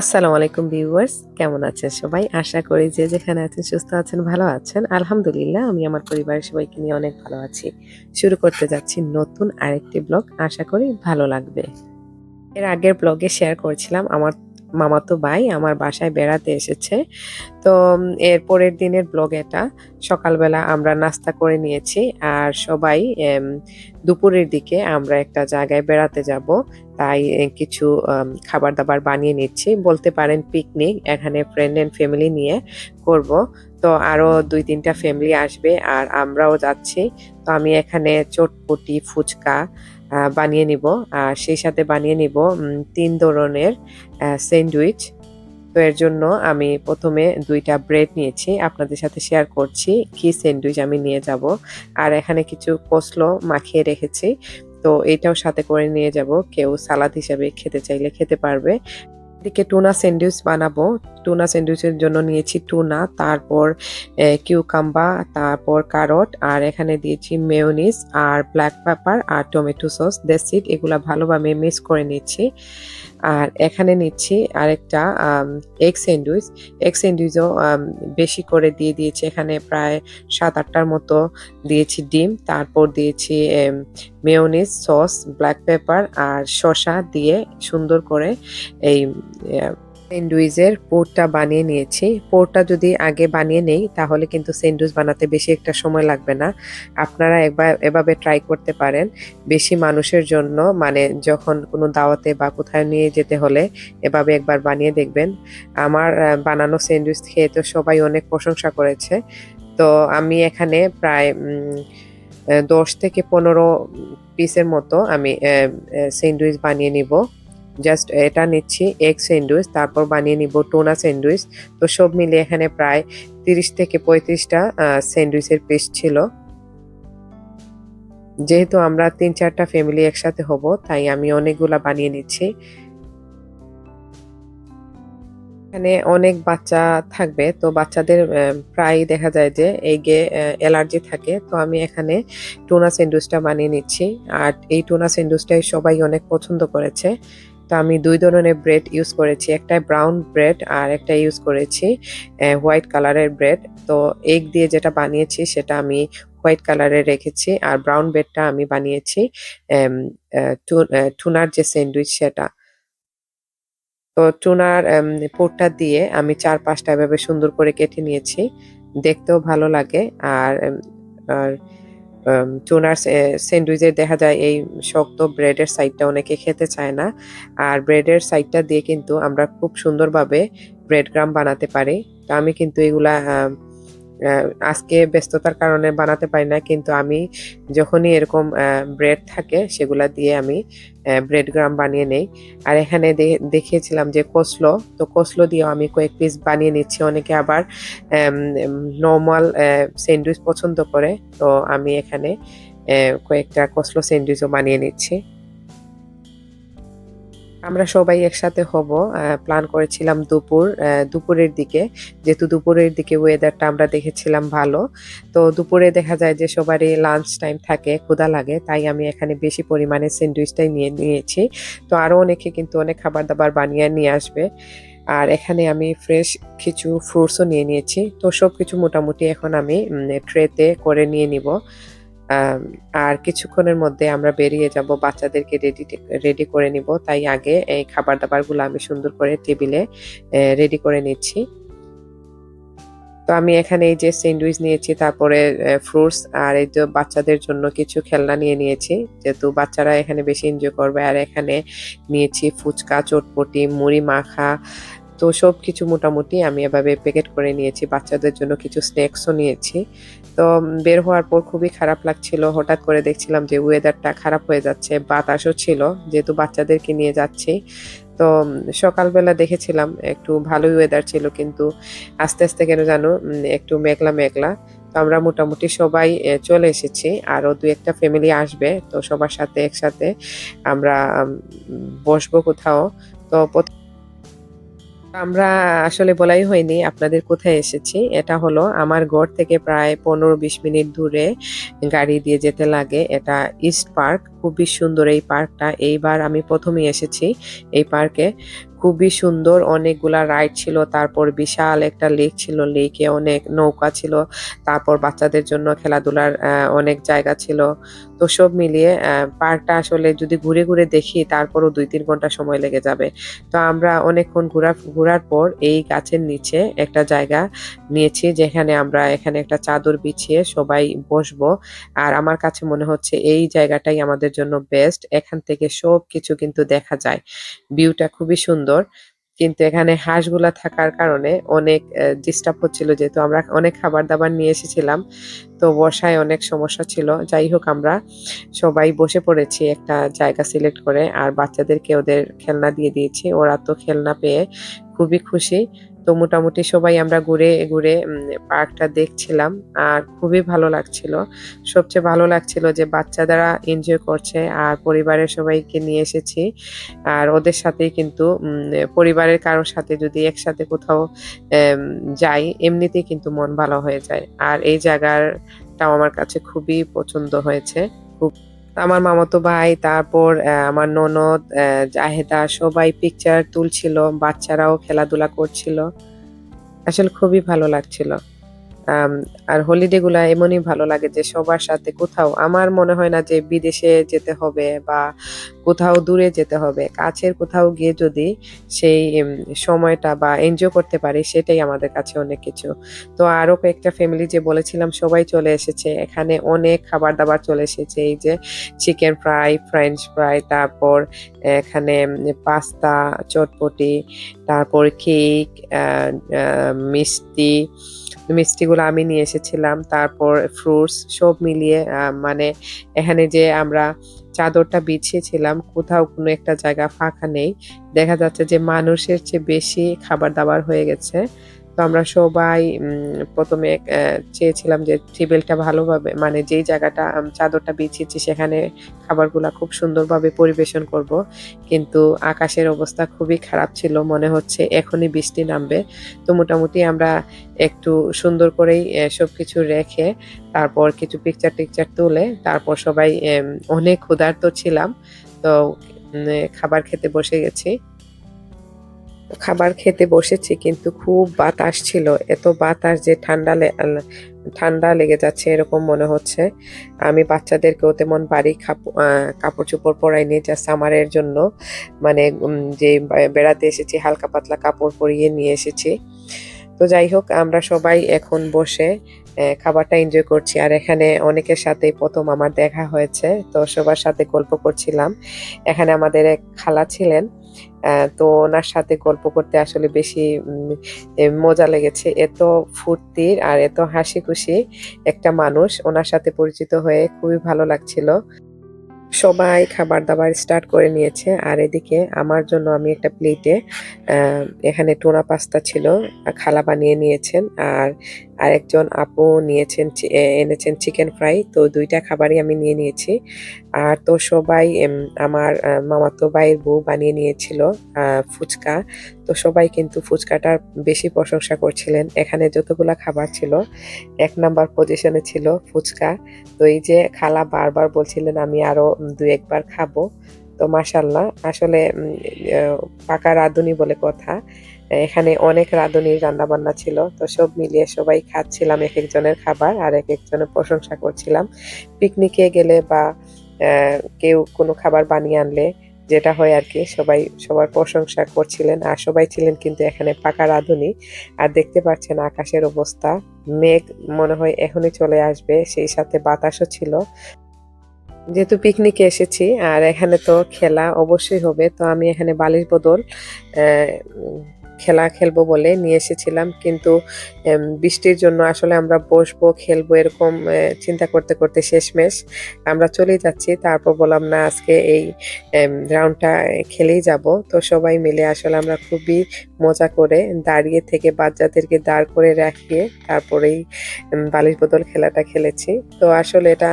আসসালামু আলাইকুম ভিউয়ার্স, কেমন আছেন সবাই? আশা করি যে যেখানে আছেন, সুস্থ আছেন, ভালো আছেন। আলহামদুলিল্লাহ, আমি আমার পরিবারের সবাইকে নিয়ে অনেক ভালো আছি। শুরু করতে যাচ্ছি নতুন আরেকটি ব্লগ। আশা করি ভালো লাগবে। এর আগের ব্লগে শেয়ার করেছিলাম আমার মামাতো ভাই আমার বাসায় বেড়াতে এসেছে। তো এর পরের দিনের ব্লগ এটা। সকালবেলা আমরা নাস্তা করে নিয়েছি আর সবাই দুপুরের দিকে আমরা একটা জায়গায় বেড়াতে যাব। তাই কিছু খাবার দাবার বানিয়ে নিচ্ছি। বলতে পারেন পিকনিক এখানে ফ্রেন্ড অ্যান্ড ফ্যামিলি নিয়ে করব। তো আরও দুই তিনটা ফ্যামিলি আসবে আর আমরাও যাচ্ছি। তো, আমি এখানে চটপটি, ফুচকা বানিয়ে নিব। আর সেই সাথে বানিয়ে নিব তিন ধরনের স্যান্ডউইচ। তো এর জন্য আমি প্রথমে দুইটা ব্রেড নিয়েছি, আপনাদের সাথে শেয়ার করছি কি স্যান্ডউইচ আমি নিয়ে যাব। আর এখানে কিছু কসলো মাখিয়ে রেখেছি। তো এটাও সাথে করে নিয়ে যাব। কেউ সালাদ হিসাবে খেতে চাইলে খেতে পারবে। এদিকে টুনা স্যান্ডউইচ বানাবো। টুনা স্যান্ডউইচের জন্য নিয়েছি টুনা তারপর কিউকাম্বা তারপর কারট আর এখানে দিয়েছি মেয়োনিস আর ব্ল্যাক পেপার আর টমেটো সস দেসিড এগুলো ভালোভাবে মিক্স করে নিচ্ছি। আর এখানে নিচ্ছি আরেকটা এগ স্যান্ডউইচ এগ স্যান্ডউইচও বেশি করে দিয়ে দিয়েছি এখানে প্রায় সাত আটটার মতো। দিয়েছি ডিম, তারপর দিয়েছি মেয়নিজ সস ব্ল্যাক পেপার আর শসা দিয়ে সুন্দর করে এই স্যান্ডউইচের পোরটা বানিয়ে নিয়েছি। পোরটা যদি আগে বানিয়ে নেই, তাহলে কিন্তু স্যান্ডউইচ বানাতে বেশি একটা সময় লাগবে না। আপনারা একবার এভাবে ট্রাই করতে পারেন। বেশি মানুষের জন্য মানে যখন কোনো দাওয়াতে বা কোথায় নিয়ে যেতে হলে এভাবে একবার বানিয়ে দেখবেন। আমার বানানো স্যান্ডউইচ খেয়ে তো সবাই অনেক প্রশংসা করেছে। তো আমি এখানে প্রায় দশ থেকে পনেরো পিসের মতো আমি স্যান্ডউইচ বানিয়ে নিব। জাস্ট এটা নিচ্ছি এগ স্যান্ডউইচ তারপর বানিয়ে নিব টোনা স্যান্ডউইচ তো সব মিলে এখানে প্রায় তিরিশ থেকে পঁয়ত্রিশটা স্যান্ডউইচের পিস ছিল। যেহেতু আমরা তিন চারটা ফ্যামিলি একসাথে হব, তাই আমি অনেকগুলা বানিয়ে নিচ্ছি। এখানে অনেক বাচ্চা থাকবে, তো বাচ্চাদের প্রায় দেখা যায় যে এগে অ্যালার্জি থাকে। তো আমি এখানে টোনা স্যান্ডউইচটা বানিয়ে নিচ্ছি। আর এই টোনা স্যান্ডউইচটাই সবাই অনেক পছন্দ করেছে। তো আমি দুই ধরনের ব্রেড ইউজ করেছি একটা ব্রাউন ব্রেড আর একটা ইউজ করেছি হোয়াইট কালারের ব্রেড তো এগ দিয়ে যেটা বানিয়েছি সেটা আমি হোয়াইট কালারে রেখেছি আর ব্রাউন ব্রেডটা আমি বানিয়েছি টুনার যে স্যান্ডউইচ সেটা। তো টুনার পোরটা দিয়ে আমি চার পাঁচটা এভাবে সুন্দর করে কেটে নিয়েছি, দেখতেও ভালো লাগে আর আর টুনার স্যান্ডউইচের দেখা যায় এই শক্ত ব্রেডের সাইডটা অনেকে খেতে চায় না। আর ব্রেডের সাইডটা দিয়ে কিন্তু আমরা খুব সুন্দরভাবে ব্রেড গ্রাম বানাতে পারি। তো আমি কিন্তু এগুলা আজকে ব্যস্ততার কারণে বানাতে পারি না, কিন্তু আমি যখনই এরকম ব্রেড থাকে সেগুলা দিয়ে আমি ব্রেড গ্রাম বানিয়ে নেই। আর এখানে দেখিয়েছিলাম যে কোসলো তো কোসলো দিয়েও আমি কয়েক পিস বানিয়ে নিচ্ছি। অনেকে আবার নর্মাল স্যান্ডউইচ পছন্দ করে, তো আমি এখানে কয়েকটা কোসলো স্যান্ডউইচও বানিয়ে নিচ্ছি। আমরা সবাই একসাথে হব প্ল্যান করেছিলাম দুপুর দুপুরের দিকে। যেহেতু দুপুরের দিকে ওয়েদারটা আমরা দেখেছিলাম ভালো, তো দুপুরে দেখা যায় যে সবারই লাঞ্চ টাইম থাকে, ক্ষুধা লাগে, তাই আমি এখানে বেশি পরিমাণে স্যান্ডউইচটাই নিয়ে নিয়েছি। তো আরও অনেকে কিন্তু অনেক খাবার দাবার বানিয়ে নিয়ে আসবে। আর এখানে আমি ফ্রেশ কিছু ফ্রুটসও নিয়ে নিয়েছি। তো সব কিছু মোটামুটি এখন আমি ট্রেতে করে নিয়ে নিব। আর কিছুক্ষণের মধ্যে আমরা বেরিয়ে যাব, বাচ্চাদেরকে রেডি রেডি করে নিব। তাই আগে এই খাবার দাবারগুলো আমি সুন্দর করে টেবিলে রেডি করে নিচ্ছি। তো আমি এখানে এই যে স্যান্ডউইচ নিয়েছি, তারপরে ফ্রুটস আর এই যে বাচ্চাদের জন্য কিছু খেলনা নিয়ে নিয়েছি। যেহেতু বাচ্চারা এখানে বেশি এনজয় করবে, আর এখানে নিয়েছি ফুচকা, চটপটি, মুড়ি মাখা তো সব কিছু মোটামুটি আমি এভাবে প্যাকেট করে নিয়েছি, বাচ্চাদের জন্য কিছু স্ন্যাক্সও নিয়েছি। তো বের হওয়ার পর খুবই খারাপ লাগছিল, হঠাৎ করে দেখছিলাম যে ওয়েদারটা খারাপ হয়ে যাচ্ছে, বাতাসও ছিল, যেহেতু বাচ্চাদেরকে নিয়ে যাচ্ছি। তো সকালবেলা দেখেছিলাম একটু ভালোই ওয়েদার ছিল, কিন্তু আস্তে আস্তে কেন জানো একটু মেঘলা মেঘলা। তো আমরা মোটামুটি সবাই চলে এসেছি, আরও দু একটা ফ্যামিলি আসবে, তো সবার সাথে একসাথে আমরা বসবো কোথাও। তো আমরা আসলে বলাই হয়নি আপনাদের কোথায় এসেছি। এটা হলো আমার ঘর থেকে প্রায় পনেরো বিশ মিনিট দূরে গাড়ি দিয়ে যেতে লাগে। এটা ইস্ট পার্ক খুবই সুন্দর এই পার্কটা। এইবার আমি প্রথমেই এসেছি এই পার্কে। খুবই সুন্দর। অনেকগুলা রাইড ছিল, তারপর বিশাল একটা লেক ছিল। লেকে অনেক নৌকা ছিল। তারপর বাচ্চাদের জন্য খেলাধুলার অনেক জায়গা ছিল। তো সব মিলিয়ে পার্কটা আসলে যদি ঘুরে ঘুরে দেখি তারপরও দুই তিন ঘণ্টা সময় লেগে যাবে। তো আমরা অনেকক্ষণ ঘোরার ঘোরার পর এই গাছের নিচে একটা জায়গা নিয়েছি যেখানে আমরা এখানে একটা চাদর বিছিয়ে সবাই বসবো। আর আমার কাছে মনে হচ্ছে এই জায়গাটাই আমাদের জন্য বেস্ট এখান থেকে সব কিছু কিন্তু দেখা যায়। ভিউটা খুবই সুন্দর। কিন্তু এখানে হাঁসগুলা থাকার কারণে অনেক ডিস্টার্ব হচ্ছিল যেহেতু আমরা অনেক খাবার দাবার নিয়ে এসেছিলাম। তো বসায় অনেক সমস্যা ছিল। যাই হোক আমরা সবাই বসে পড়েছি একটা জায়গা সিলেক্ট করে। আর বাচ্চাদেরকে ওদের খেলনা দিয়ে দিয়েছি। ওরা তো খেলনা পেয়ে খুবই খুশি। তো মোটামুটি সবাই আমরা ঘুরে ঘুরে পার্কটা দেখছিলাম আর খুবই ভালো লাগছিল। সবচেয়ে ভালো লাগছিল যে বাচ্চারা এনজয় করছে আর পরিবারের সবাইকে নিয়ে এসেছি। আর ওদের সাথেই কিন্তু পরিবারের কারোর সাথে যদি একসাথে কোথাও যাই, এমনিতেই কিন্তু মন ভালো হয়ে যায়। আর এই জায়গাটাও আমার কাছে খুবই পছন্দ হয়েছে। খুব আমার মামাতো ভাই, তারপর আমার ননদ জাহেদা, সবাই পিকচার তুলছিল, বাচ্চারাও খেলাধুলা করছিল। আসলে খুবই ভালো লাগছিল। আর হলিডে গুলা এমনই ভালো লাগে যে সবার সাথে কোথাও, আমার মনে হয় না যে বিদেশে যেতে হবে বা কোথাও দূরে যেতে হবে। কাছের কোথাও গিয়ে যদি সেই সময়টা বা এনজয় করতে পারি, সেটাই আমাদের কাছে অনেক কিছু। তো আরও কয়েকটা ফ্যামিলি যে বলেছিলাম, সবাই চলে এসেছে। এখানে অনেক খাবার দাবার চলে এসেছে। এই যে চিকেন ফ্রাই ফ্রেঞ্চ ফ্রাই তারপর এখানে পাস্তা চটপটি, তারপর কেক মিষ্টি মিষ্টিগুলো আমি নিয়ে এসেছিলাম, তারপর ফ্রুটস সব মিলিয়ে মানে এখানে যে আমরা চাদরটা বিছিয়েছিলাম, কোথাও কোনো একটা জায়গা ফাঁকা নেই। দেখা যাচ্ছে যে মানুষের চেয়ে বেশি খাবার দাবার হয়ে গেছে। তো আমরা সবাই প্রথমে চেয়েছিলাম যে টেবিলটা ভালোভাবে মানে যেই জায়গাটা চাদরটা বিছিয়েছি সেখানে খাবারগুলা খুব সুন্দরভাবে পরিবেশন করব। কিন্তু আকাশের অবস্থা খুবই খারাপ ছিল, মনে হচ্ছে এখনই বৃষ্টি নামবে। তো মোটামুটি আমরা একটু সুন্দর করেই সব কিছু রেখে, তারপর কিছু পিকচার টিকচার তুলে, তারপর সবাই অনেক ক্ষুধার্ত ছিলাম। তো খাবার খেতে বসে গেছি। খাবার খেতে বসেছি, কিন্তু খুব বাতাস ছিল। এত বাতাস যে ঠান্ডা ঠান্ডা লেগে যাচ্ছে এরকম মনে হচ্ছে। আমি বাচ্চাদেরকেও তেমন বাড়ি কাপড় চোপড় পরাইনি যা সামারের জন্য। মানে যে বেড়াতে এসেছি, হালকা পাতলা কাপড় পরিয়ে নিয়ে এসেছি। তো যাই হোক, আমরা সবাই এখন বসে খাবারটা এনজয় করছি। আর এখানে অনেকের সাথেই প্রথম আমার দেখা হয়েছে, তো সবার সাথে গল্প করছিলাম। এখানে আমাদের এক খালা ছিলেন তো ওনার সাথে গল্প করতে আসলে বেশি মজা লেগেছে। এত ফুর্তির আর এত হাসি খুশি একটা মানুষ ওনার সাথে পরিচিত হয়ে খুবই ভালো লাগছিল। সবাই খাবার দাবার স্টার্ট করে নিয়েছে। আর এদিকে আমার জন্য আমি একটা প্লেটে এখানে টোনা পাস্তা ছিল, খালা বানিয়ে নিয়েছেন। আর আরেকজন আপু নিয়েছেন এনেছেন চিকেন ফ্রাই তো দুইটা খাবারই আমি নিয়ে নিয়েছি। আর তো সবাই আমার মামাতো ভাইয়ের বউ বানিয়ে নিয়েছিল ফুচকা। তো সবাই কিন্তু ফুচকাটার বেশি প্রশংসা করছিলেন। এখানে যতগুলা খাবার ছিল, এক নাম্বার পজিশনে ছিল ফুচকা। তো এই যে খালা বারবার বলছিলেন, আমি আরও দু একবার খাব। তো মাশাল্লাহ, আসলে পাকা রাঁধুনি বলে কথা। এখানে অনেক রাঁধুনির রান্না বান্না ছিল, তো সব মিলিয়ে সবাই খাচ্ছিলাম, এক একজনের খাবার আর এক একজনের প্রশংসা করছিলাম। পিকনিকে গেলে বা কেউ কোনো খাবার বানিয়ে আনলে যেটা হয় আর কি, সবাই সবার প্রশংসা করছিলেন আর সবাই ছিলেন কিন্তু এখানে পাকা রাঁধুনি। আর দেখতে পাচ্ছেন আকাশের অবস্থা, মেঘ মনে হয় এখনই চলে আসবে, সেই সাথে বাতাসও ছিল। যেহেতু পিকনিকে এসেছি আর এখানে তো খেলা অবশ্যই হবে, তো আমি এখানে বালিশ বদল খেলা খেলব বলে নিয়ে এসেছিলাম। কিন্তু বৃষ্টির জন্য আসলে আমরা বসবো, খেলব এরকম চিন্তা করতে করতে শেষমেশ আমরা চলে যাচ্ছি। তারপর বললাম, না, আজকে এই রাউন্ডটা খেলেই যাব। তো সবাই মিলে আসলে আমরা খুবই মজা করে দাঁড়িয়ে থেকে বাচ্চাদেরকে দাঁড় করে রাখিয়ে তারপরেই বালিশ বদল খেলাটা খেলেছি। তো আসলে এটা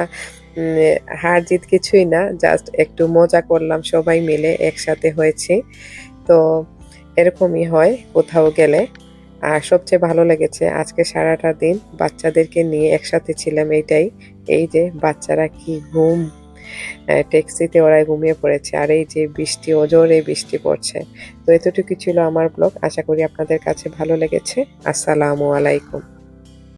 হার জিত কিছুই না, জাস্ট একটু মজা করলাম সবাই মিলে একসাথে হয়েছি। তো এরকমই হয় কোথাও গেলে। আর সবচেয়ে ভালো লেগেছে আজকে সারাটা দিন বাচ্চাদেরকে নিয়ে একসাথে ছিলাম এইটাই এই যে বাচ্চারা কি ঘুম ট্যাক্সিতে ওরাই ঘুমিয়ে পড়েছে আর এই যে বৃষ্টি ওজোরে বৃষ্টি পড়ছে। তো এতটুকু ছিল আমার ব্লগ আশা করি আপনাদের কাছে ভালো লেগেছে। আসসালামু আলাইকুম।